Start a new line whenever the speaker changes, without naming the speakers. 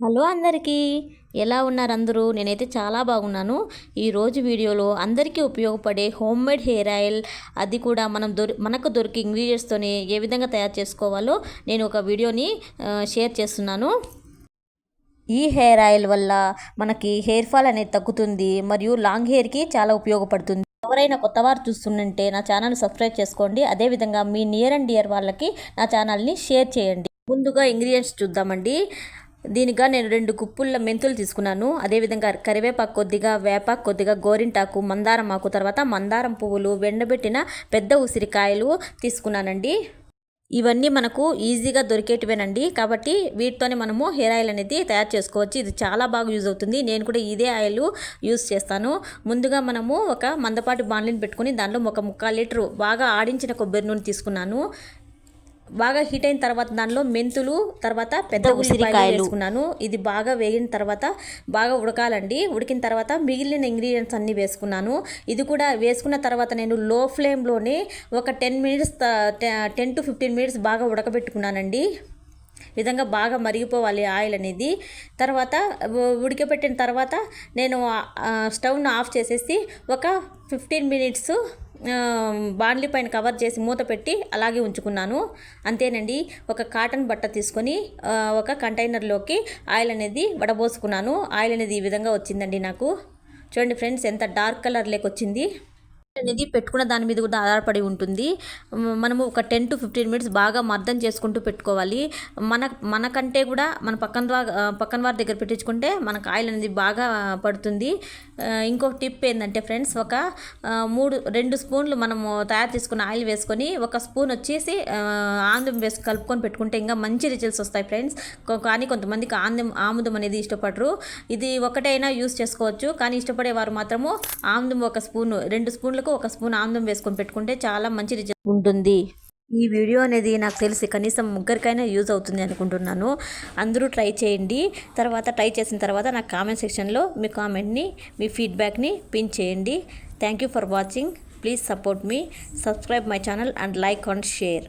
Hello అందరికీ. ఎలా ఉన్నారు అందరూ? నేనైతే చాలా బాగున్నాను. ఈరోజు వీడియోలో అందరికీ ఉపయోగపడే హోమ్ మేడ్ హెయిర్ ఆయిల్ అది కూడా మనం దొరి మనకు దొరికే ఇంగ్రీడియంట్స్తోనే ఏ విధంగా తయారు చేసుకోవాలో నేను ఒక వీడియోని షేర్ చేస్తున్నాను. ఈ హెయిర్ ఆయిల్ వల్ల మనకి హెయిర్ ఫాల్ అనేది తగ్గుతుంది మరియు లాంగ్ హెయిర్కి చాలా ఉపయోగపడుతుంది. ఎవరైనా కొత్త వారు చూస్తుంటే నా ఛానల్ సబ్స్క్రైబ్ చేసుకోండి. అదేవిధంగా మీ నియర్ అండ్ డియర్ వాళ్ళకి నా ఛానల్ని షేర్ చేయండి. ముందుగా ఇంగ్రీడియంట్స్ చూద్దామండి. దీనిగా నేను రెండు గుప్పుల మెంతులు తీసుకున్నాను. అదేవిధంగా కరివేపాకు కొద్దిగా వేపాకు కొద్దిగా గోరింటాకు మందారం ఆకు తర్వాత మందారం పువ్వులు వెండబెట్టిన పెద్ద ఉసిరికాయలు తీసుకున్నానండి. ఇవన్నీ మనకు ఈజీగా దొరికేటివేనండి. కాబట్టి వీటితోనే మనము హెయిర్ ఆయిల్ అనేది తయారు చేసుకోవచ్చు. ఇది చాలా బాగా యూజ్ అవుతుంది. నేను కూడా ఇదే ఆయిల్ యూజ్ చేస్తాను. ముందుగా మనము ఒక మందపాటి బాండ్లీని పెట్టుకుని దానిలో ఒక ముక్కాల్ లీటరు బాగా ఆడించిన కొబ్బరి నూనె తీసుకున్నాను. బాగా హీట్ అయిన తర్వాత దానిలో మెంతులు తర్వాత పెద్ద ఉసిరికాయలు. వేసుకున్నాను. ఇది బాగా వేగిన తర్వాత బాగా ఉడకాలండి. ఉడికిన తర్వాత మిగిలిన ఇంగ్రీడియంట్స్ అన్నీ వేసుకున్నాను. ఇది కూడా వేసుకున్న తర్వాత నేను లో ఫ్లేమ్లోనే ఒక ten minutes ten to fifteen minutes బాగా ఉడకబెట్టుకున్నానండి. విధంగా బాగా మరిగిపోవాలి ఆయిల్ అనేది. తర్వాత ఉడకబెట్టిన తర్వాత నేను స్టవ్ను ఆఫ్ చేసేసి ఒక ఫిఫ్టీన్ మినిట్స్ బాండ్లీ పైన కవర్ చేసి మూత పెట్టి అలాగే ఉంచుకున్నాను. అంతేనండి ఒక కాటన్ బట్ట తీసుకొని ఒక కంటైనర్లోకి ఆయిల్ అనేది వడబోసుకున్నాను. ఆయిల్ అనేది ఈ విధంగా వచ్చిందండి నాకు. చూడండి ఫ్రెండ్స్ ఎంత డార్క్ కలర్ లేకొచ్చింది. అనేది పెట్టుకున్న దాని మీద కూడా ఆధారపడి ఉంటుంది. మనము ఒక టెన్ టు ఫిఫ్టీన్ మినిట్స్ బాగా మర్దం చేసుకుంటూ పెట్టుకోవాలి. మన మనకంటే కూడా మన పక్కన పక్కన వారి దగ్గర పెట్టించుకుంటే మనకు ఆయిల్ అనేది బాగా పడుతుంది. ఇంకొక టిప్ ఏంటంటే ఫ్రెండ్స్ ఒక మూడు రెండు స్పూన్లు మనము తయారు చేసుకున్న ఆయిల్ వేసుకొని ఒక స్పూన్ వచ్చేసి ఆముదం వేసి కలుపుకొని పెట్టుకుంటే ఇంకా మంచి రిజల్ట్స్ వస్తాయి ఫ్రెండ్స్. కానీ కొంతమందికి ఆముదం ఆముదం అనేది ఇష్టపడరు. ఇది ఒకటైనా యూస్ చేసుకోవచ్చు. కానీ ఇష్టపడే వారు మాత్రము ఆముదం ఒక స్పూన్ రెండు స్పూన్లు స్పూన్లకు ఒక స్పూన్ ఆముదం వేసుకొని పెట్టుకుంటే చాలా మంచి రిజల్ట్ ఉంటుంది. ఈ వీడియో అనేది నాకు తెలిసి కనీసం ముగ్గురికైనా యూజ్ అవుతుంది అనుకుంటున్నాను. అందరూ ట్రై చేయండి. తర్వాత ట్రై చేసిన తర్వాత నాకు కామెంట్ సెక్షన్లో మీ కామెంట్ని మీ ఫీడ్బ్యాక్ని పిన్ చేయండి. Thank you for watching. Please support me. Subscribe my channel and like and share.